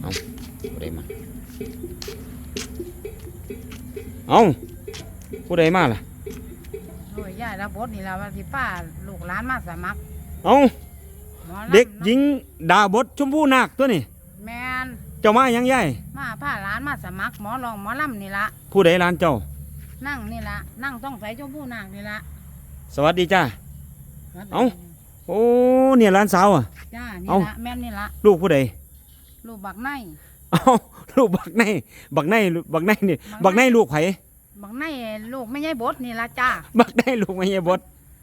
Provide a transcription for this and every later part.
เอาผู้ใดมาเอาผู้ใดมาล่ะโอ้ยยายระบดนี่ละว่าที่ป้าลูกหลานมาสมัครเอาหมอลำเด็กหญิงดาบดชมพู่นาคตัวนี่แมนเจ้ามาหยังยายมาพาหลานมาสมัครหมอรองหมอลำนี่ละผู้ใดร้านเจ้า นั่งนี่ละนั่งต้องใส่เจ้าผู้นางนี่ละสวัสดีจ้า เอ้า โอ้เนี่ยร้านสาวอะ จ้านี่เอ้า ละแม่นนี่ละลูกผู้ใดลูกบักไนเอาลูกบักในบักในบักในนี่บับักกในในลูกไผบักไนลูกไม่ใช่บดนี่ละจ้าบักในลูกไม่ใช่บด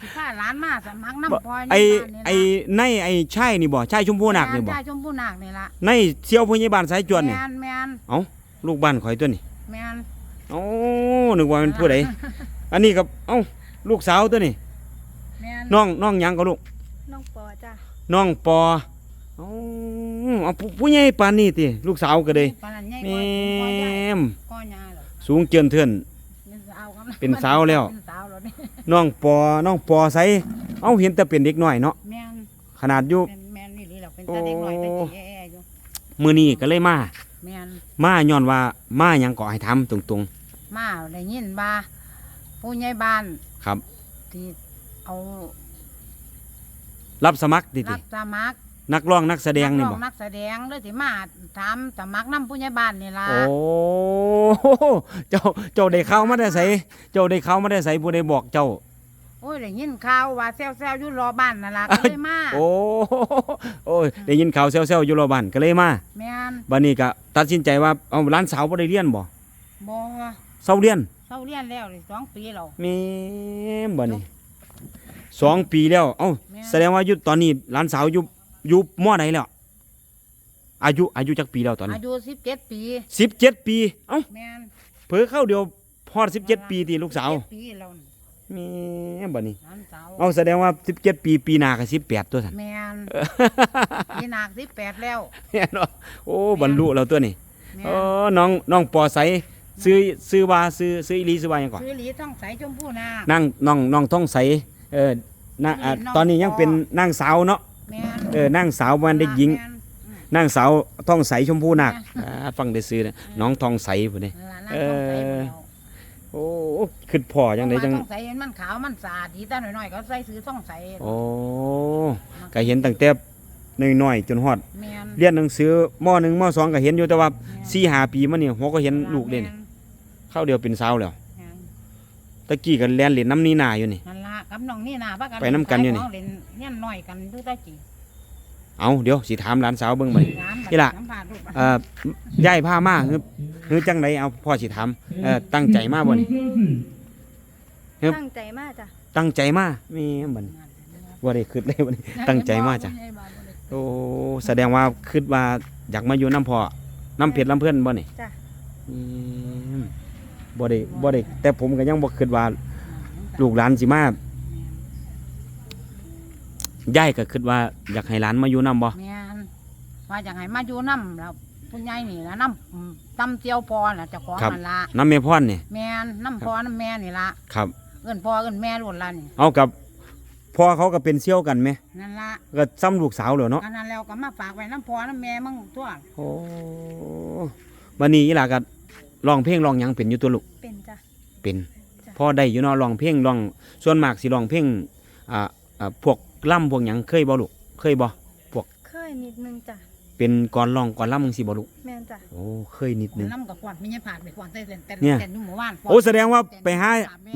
ที่พาหลานมาสมัครน้ำพลอยไอ้ในบ้านนี่ละไอ้ในไอ้ชายนี่บ่ชายชมพู่นาคนี่บ่แม่จ้าชมผู้นางนี่ละในเสียวพยาบาลสายจวนนี่แมนแมนลูกบ้านข่อยตัวนี่แมนโอ้นึกว่าเป็นผู้ใดอันนี้กับเอ้าลูกสาวตัวนี่แมนน้องน้องหยังก็ลูก น้องปอจ้ะน้องปอเอ้าเอาผู้ผู้ใหญ่ปานนี้ติลูกสาวก็เลยปานนั้นใหญ่แมกว่าพ่อใหญ่มพ่อยาเหรอสูงเจินเทือน เป็นสาวครับเป็นสาวแล้ว เป็นสาวแล้วนี่น้องปอน้องปอใสเอ้าเห็นแต่เป็นเด็กน้อยเนาะแมนขนาดอยู่ เป็นแมนนี่หรือเราเป็นตาเด็กหน่อยตาจีแอ่ๆอยู่มื้อนี้ก็เลยมา แมนมาย้อนว่ามาหยังก็ให้ทำตรง มาได้ยินบ่าผู้ใหญ่บ้านๆ ครับ ที่เอา รับสมัครติรัติบสมัครนักร้องนักแสดงนี่นักร้บ่อนักแสดงเลยที่มาถามสมัครน้ำผู้ใหญ่บ้านนี่ล่ะโอ้เจ้าเจ้าได้เข้ามาได้ไสเจ้าได้เข้ามาได้ไสผู้ใดบอกเจ้าโอ้ยได้ยินข่าวว่าแซวๆอยู่รอบ้านนั่นล่ะก็เลยมาโอ้โอ้ยได้ยินข่าวแซวๆอยู่รอบบ้านก็เลยมาแมนบัดนี้ก็ตัดสินใจว่าเอาร้านสาวบ่ได้เรียนบ่บ่เศร้าเรียนเศร้าเรียนแล้วนี่สองปีแล้วแม่มบัดนี้สองปีแล้วเอ้า แม่นแสดงว่าอยู่ตอนนี้ร้านสาวอยู่อยู่มอใดแล้ว อายุอายุจักปีแล้วตอนนี้อายุสิบเจ็ดปีสิบเจ็ดปี เอ้าแมนเผลอเข้าเดียวพอดสิบเจ็ดปีที่ลูกสาว17ปีแล้วนี่แม่บัดนี้หลานสาวเอาแสดงว่าสิบเจ็ดปีปีหน้าก็สิบแปดตัวสัน แมนปีหนักสิบแปดแล้ว แม่นบ่โอ้บรรลุแล้วตัวนี้แม่เออน้องน้องปอใสซื้อซื้อว่าซื้อซื้ออีหลีซื้อว่าหยังก่อน ซื้อหลีต้องใสชมพูนานั่งน้องน้องท้องใสเออ นะอะน้องตอนนี้ยังเป็นนางสาวเนาะแม่นเออนางสาวมันเด็กหญิงแม่นนางสาวท้องใสชมพูนาคแม่อ่าฟังได้ซื้อนะน้องท้องใสพุ่นนี่นั่นล่ะเอนั่งอต้องใสหมดแล้วโอ้ขึ้นพ่อจังไดจัง ต้องใสเห็นมันขาวมันสะอาดดีแต่หน่อยๆก็ใส่ซื้อต้องใสโอ้ก็เห็นตั้งแต่น้อยๆจนฮอด แม่นเรียนหนังสือม .1 ม .2 ก็เห็นอยู่แต่ว่า4 5ปีมานี่หัวก็เห็นลูกเด่นแม่นเข้าวเดียวเป็นสาวแล้วแม่นตะกี้กันแล่นเล่นน้ำนี่นาอยู่นี่ นั่นล่ะ กับน้องนี่นาพากันไปนำกันอยู่นี่ขของเล่นเฮียนน้อยกันดูตาจีเอาเดี๋ยวสิถามหลานสาวเบิ่งบัดนี้ถามบัดนี่ล่ะ สัมภาษณ์ลูกเอ่อย่ายผ้ามาคือคือจังไดเอาพ่อสิถามเอ่อตั้งใจมาบ่นี่ ครับ ตั้งใจมากจ้ะตั้งใจมาแม่นบัดนี้บ่ได้คิดเลยบัดนี้ ตั้งใจมาจ้ะ โอ้แสดงว่าคิดว่าอยากมาอยู่น้ำพ่อน้ำเพชรลำเพื่อนบ่นี่จ้ะอืมบ่ได้บ่ได้แต่ผมก็ยังบ่คิดว่าลูกหลานสิมา ย่ายก็คิดว่าอยากให้หลานมาอยู่นํบ่แม่นว่าจังไห้มาอยู่น้ำแล้วผู้ใหญ่นี่ละน้ำอืมตำเจียวพอน่ะเจ้าของนั่นละน้ำแม่พรนี่แม่นน้ำพอน้ำแม่นี่ละครับเอิ้นพ่อเอิ้นแม่ล้วนละนี่เอากับพ่อเขาก็เป็นเซี่ยวกันไหมนั่นละก็ซ้ำลูกสาวเหรอเนาะอันนั้นแล้วก็มาฝากไว้น้ำพอน้ำแม่มึงทั่วโอ้บันนี้อีหล่ะก็ร้องเพลงร้องหยังเป็นอยู่ตัวลูกเป็นจ้ะเป็นจ้ะพ่อได้อยู่เนาะร้องเพลงร้องส่วนมากสิร้องเพลงอ่าอ่าพวก ล่ำพวกหยังเคยบ่ลูกเคยบ่เคยนิดนึงจ้ะเป็นก่อนร้องก่อนล่ำมึงสิบ่ลูกแม่นจ้ะโอ้เคยนิดนึง น้ำกับกวาดไม่ใช่ผาดไปกวาดใส่เต้นเต้นเนี่ยเต้นอยู่หมู่บ้านโอ้แสดงว่าไปหา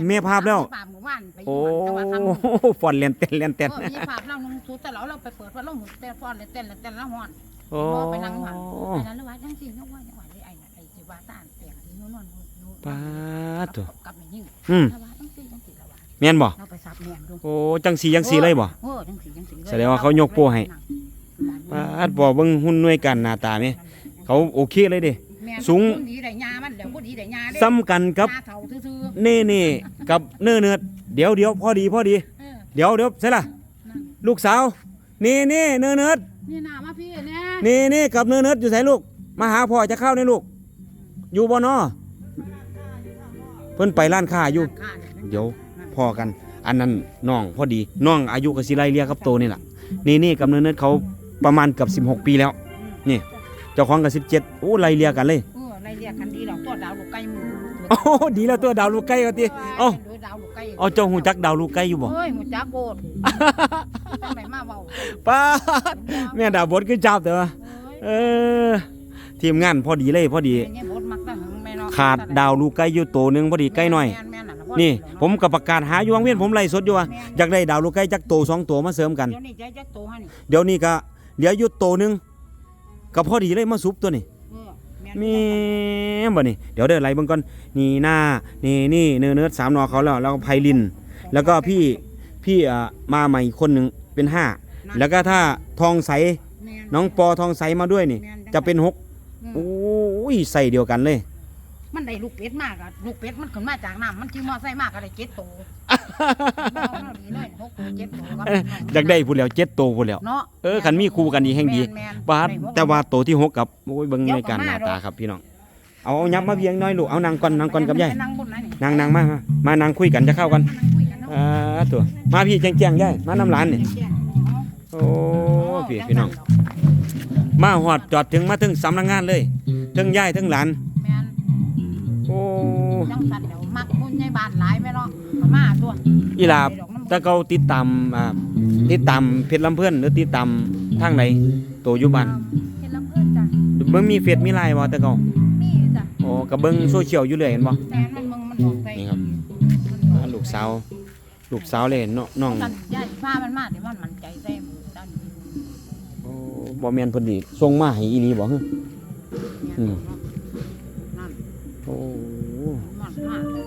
แม่ภาพแล้วภาพหมู่บ้านไปอโอ้ยู่บ้านจังหวัดทางนู้นฟอนเล่นเต้นเล่นเต้นเออไม่ใช่ภาพเรานุ่งสูทแต่เราเราไปเปิดพัดลมเต้นฟ้อนเลยเต้นเลยเต้นแล้วฮ้อน โอ้พอไปนั่งหันไปนั้นแล้วว่าจังสิยกว่าจังหวัดไอ้ไอ้ไอ้สิว่าต้านเตียงที่นู่นนู่นนู่นปาดตัว กับแม่ยิ่งอืมถ้าว่าจังสิจังสิละว่าแม่นบ่เราไปสับแหนมดูโอ้จังสีจังสีเลยบ่เออจังสิจังสิเลยแสดงว่าเขายกโป้ให้ ปาดบ่เบิ่งหุ่นหน่วยกันหน้าตาแม่เขาโอเคเลยเด้ แม่สูง ผู้ดีได้ยามันเดี๋ยวผู้ดีได้ยาเด้ซ้ำกันกับหน้าเฒ่าซื่อเน่เน่กับเนื้อเนื้อเดี๋ยวเดี๋ยวพอดีพอดี ๆเออเดี๋ยวเดี๋ยวใช่ล่ะ นั่นลูกสาวเน่เน่เนื้อเนื้อนี่หน้ามาพี่แน่เน่เน่กับเนื้อเนื้ออยู่ไสลูก มาหาพ่อจะเข้าในลูก อยู่บ่นอเพิ่นไปร้านค้าอยู่ ข้านี่เดี๋ยว พอกัน อันนั้นน้องพอดีน้องอายุก็สิไล่เรียกับโตนี่ล่ะนี่นี่กำเนิดเนิดเขาประมาณเกือบ16 ปีแล้ว นี่ เจ้าของก็17โอ้ไล่เรียกันเลยเออไล่เรียกกันดีดอกตัวดาวลูกไก่หมูโอ้ดีแล้วตัวดาวลูกไก่ว่าติเอ้าโดยดาวลูกไก่เอาเจ้าหูจักดาวลูกไก่อยู่บ่เฮ้ยหมูจักโกดจังไหนมาเว้าป้าดแม่ดาวบดคือจับแต่ว่าเอ้ยเออทีมงานพอดีเลยพอดีแม่เนี่ยบดมักตะหึงแม่เนาะขาดดาวลูกไก่อยู่โตหนึงพอดีไก่น้อย แม่แม่ะะ นี่ ผมกับประกาศหาอยู่วังเวียนผมไล่สดอยู่ว่าแม่นอยากได้ดาวลูกไก่จักโตสองตัวมาเสริมกัน เดี๋ยวนี้ใจจักโตให้นี่เดี๋ยวนี้ก็เหลืออยู่โตหนึงก็พอดีเลยมาซุปตัวนี้เออแม่นมีบ่นี่เดี๋ยวเดินไล่เบิ่งก่อนนี่หน้านี่นี่เนื้อเนื้อสามนอเขาแล้วแล้วก็ไพลิน แล้วก็พี่พี่อ่ามาใหม่คนหนึ่งเป็นห้าแล้วก็ถ้าทองใสแม่นน้องปอทองใสมาด้วยนี่แม่นจะเป็นหกอืมโอ้ยใส่เดียวกันเลย มันได้ลูกเป็ดมากอะลูกเป็ดมันขึ้นมาจากน้ำมันที่มอไซค์มากก็ได้เจ็ดโตเอาดีเลยหกโตเจ็ดโตก็เอ้ยอยากได้ผู้แล้วเจ็ดโตผู้แล้ว เนาะเออคันมีคู่กันดีแห่งดี ม่นๆบาดได้หก แต่ว่าโตที่หกกับโอ้ยเบิ่งเดี๋ยวในการหน้าก็มาตาดอกครับพี่น้อง เอาเอายับมาเพียงน้อยลูกเอานางก่อนนางก่อนกับยายไปนั่งบนไหนนี่นางนางมามามานั่งคุยกันจะเข้ากันนั่งคุยกันเนาะอ่าตัวมาพี่แจ้งแจ้งยายมาน้ำร้านนี่แจ้งๆโอ้พี่พี่น้อง มาหอดจอดถึงมาถึงสำนักงานเลยถึงยายถึงหลานแม่นโอ้ จังสันเดี๋ยวมักคุณยายบ้านหลายไหมเนาะก็มาตัวอีหลาบไปดอกน้ำถ้าเขาติดตามอ่าติดตามเพจลำเพื่อนหรือติดตามทางไหนโตอยู่บ้านเห็นลำเพื่อนจ้ะเบิ่งมีเฟซมีไลน์บ่แต่เขามีอยู่จ้ะโอ้ก็เบิ่งโซเชียลอยู่เรื่อยเห็นบ่แม่นมันมึงมันบอกใส่นี่ครับมันบออ่ากลูกสาวลูกสาวเลยเนาะน้องสันยายพามันมาเดี๋ยวมันมันใจใส่หมูด้านนี้โอ้บ่แม่นเพิ่นสิส่งมาให้อีหลีบ่ฮึอืมนั่นโอ้มันมา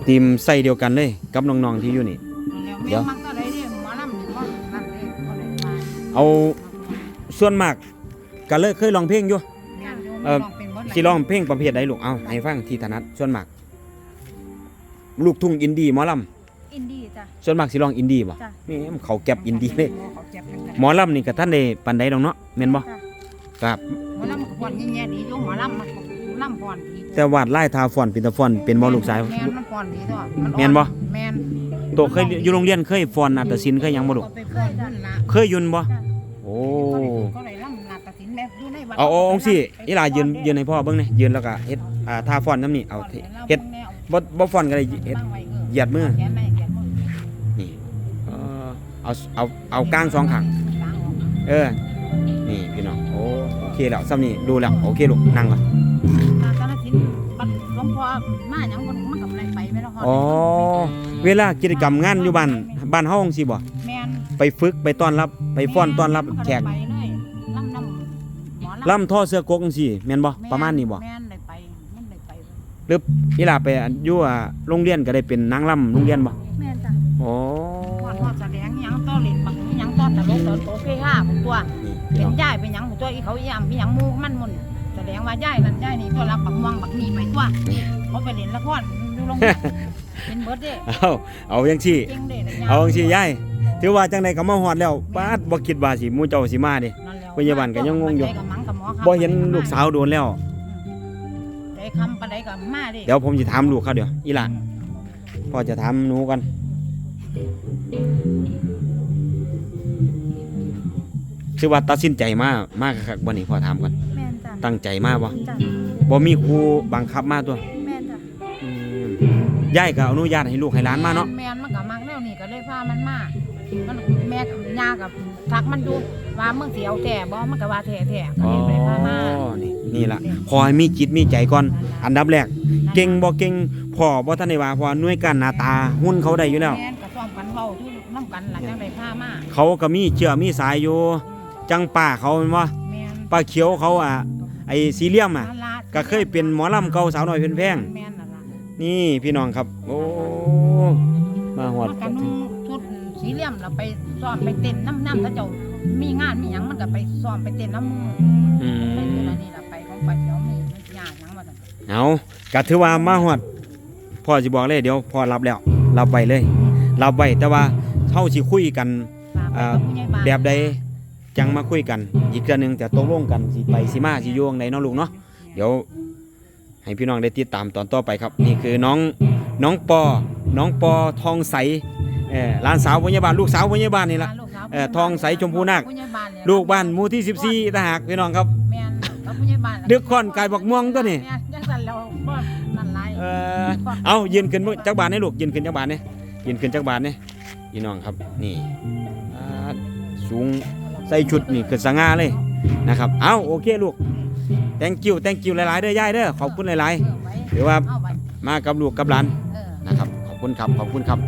ทีมใส่เดียวกันเลย กับน้องๆที่อยู่นี่ เดี๋เดี๋ยยววมันก็ได้เรียกหมอลำนี่มันนั่นเลยก็ได้มาเอาส่วนมากก็เลยเคยร้องเพลงอยู่เอ่อสิร้องเพลงประเภทใดลูกเอาให้ฟังที่ถนัดส่วนมากลูกทุ่งอินดี้หมอลำอินดี้จ้ะส่วนมากสิร้องอินดี้บ่จ้ะแม่มเขาแก็บอินดี้เลยเขาเจ็บจังเลยหมอลำนี่ก็ท่านได้ปานใดดอกเนาะแม่นบ่จ้ะครับหมอลำมันก็พอนแย่ๆดีอยู่หมอลำมันก็ลำพอนดี แต่วาดลายทาฟอนเป็นตาฟอนเป็นบ่ลูกชาย แม่นมันพอนดีตัวมันแม่นบ่ แม่นโตเคยอยู่โรงเรียนเคยฟอนนาฏศิลป์เคยหยังบ่ลูกก็ไปพอนนั่นล่ะเคยยุนบ่จ้ะโอ้ก็เลยลำนาฏศิลป์แม่อยู่ในวัดเอาเอาเอาสิอีหลายืนยืนให้พ่อเบิ่งหนี่อยยืนแล้วก็เฮ็ดอ่าท่าฟ้อนน้ำนี่เอาเฮ็ดบ่บ่ฟ้อนก็ได้เฮ็ดเหยียดมือแขนไหนเหยียดมือนี่เออเอาเอาเอาก้างสองข้างกลางออก เออ นี่พี่น้อง โอ้โอเคแล้วซ้ำนี่ดูแล้ว โอเคลูก นั่งก่อน มาหยังมันมันกับอะไรไปไม่ต้องฮอดอ๋อ เวลากิจกรรมงานอยู่บ้านบ้านเฮาจังซี่บ่แม่นไปฝึกไปต้อนรับไปฟ้อนต้อนรับแขกไปเลยลำน้ำหมอล่ำท่อเสื้อกกจังซี่แม่นบ่ประมาณนี้บ่แม่นได้ไปมันได้ไปหรืออีหลาไปอยู่อ่าโรงเรียนก็ได้เป็นนางล่ำโรงเรียนบ่แม่นจ้ะอ๋อฮอดฮอดแสดงหยังต้อเล่นบักหยังต้อตลกต้อโตเพห้าผมตัว นี่พี่เป็น้นองย่ายเป็นหยังผมตัวอีเขาอีหยังมีหยังหมูมันมุนแสดงว่าย่ายนั่นย่ายนี่ตัวรับบักม่วงบักนี่ไปตัว เขาไปเล่นละครอยู่โรงเรียนเป็นเบิร์ดเด้เอาเอาจังซี่เก่งเด้ได้เอาจังซี่ยายถือว่าจังไดก็มาฮอดแล้วปาดบ่คิดว่าสิหมู่เจ้าสิมาเด้นั่นแล้วพยาบาลก็ยังงงอยู่ ไปกับหมักับหมอครับบ่เห็นลูกสาวโดนแล้ว ได้คำปานใดกับมาเด้เดี๋ยวผมสิถามลูกเขาเดี๋ยวอีหล่ะพ่อจะถามหนูกันคือว่าตัดสินใจมามากคักบ่นี่พ่อถามก่อนแม่นจ้ะตั้งใจมาบ่จ้ะบ่มีครูบังคับมาตัวแม่นจ้ะอืม ยายก็อนุญาตให้ลูกให้หลานมาเนาะแม่นมันก็มักแนวนี้ก็เลยพามันมามันแม่กับย่ากับทักมันอยู่ว่ามึงสิเอาแท้บ่มันก็ว่าแท้แท้ก็อ๋อเลยไปพามานี่นี่ล่ะขอให้มีจิตมีใจก่อน อันดับแรก เก่งบ่เก่งพ่อบ่ทันได้ว่าเพราะว่าหน่วยการหน้าตาหุ่นเขาได้อยู่แล้วแม่นก็ซ้อมกันเว้าอยู่นํกันล่ะจังได้พามาเขาก็มีเชื่อมีสายอยู่ จังป้าเขาแม่นบ่แม่นป้าเขียวเขาอะไอ้สีเหลี่ยมอะ นั่นล่ะก็เคยเป็นหมอลำเก่าสาวน้อยเพิ่นแพง แม่น นั่นล่ะนี่พี่น้องครับ โอ้มาหอด มันก็นุ่งชุดสีเหลี่ยมแล้วไปซ้อมไปเต้นน้ำน้ำถ้าเจ้ามีงานมีหยังมันก็ไปซ้อมไปเต้นน้ำมืออืไปมเวลานี้ล่ะไปของไปเดี๋ยวมีมันยากหยังว่าซั่นเอาก็ถือว่ามาหอดพ่อสิบอกเลยเดี๋ยวพ่อรับแล้ว รับไว้เลยรับไว้แต่ว่าเฮาสิคุยกันฝากไว้กับผู้ใหญ่บ้านแบบใดจังมาคุยกัน อีกเทื่อหนึงแต่ตกลงกันสิไปสิมาสิอยู่จั่งใดเนาะลูกเนาะเดี๋ยว ให้พี่น้องได้ติดตามตอนต่อไปครับ นี่คือน้องน้องปอ น้องปอทองใสเออหลานสาวพยาบาลลูกสาวพยาบาลนี่ล่ะลูกสาวเอ่อทองใสชมพูนาคผู้ใหญ่บ้านเนี่ยลูกบ้านหมู่ที่ 14ทหารพี่น้องครับ แม่นแล้วผู้ใหญ่บ้านล่ะดึกค่อนกายบักม่วงตัวนี่ แม่จังซั่นแล้วบ่นั่นหลายเออเอายืนขึ้นจักบาทนี่ลูกยืนขึ้นจักบาทนี่ยืนขึ้นจักบาทนี่พี่น้องครับนี่อ่าสูงใส่ชุดนี่คือสง่าเลยนะครับ เอาโอเคลูก แตงกิ้วแตงกิ้วหลายๆเด้อย่ายเด้อขอบคุณหลายเออไว้ๆถือว่ามากับลูกกับหลานนะครับ ขอบคุณครับขอบคุณครับ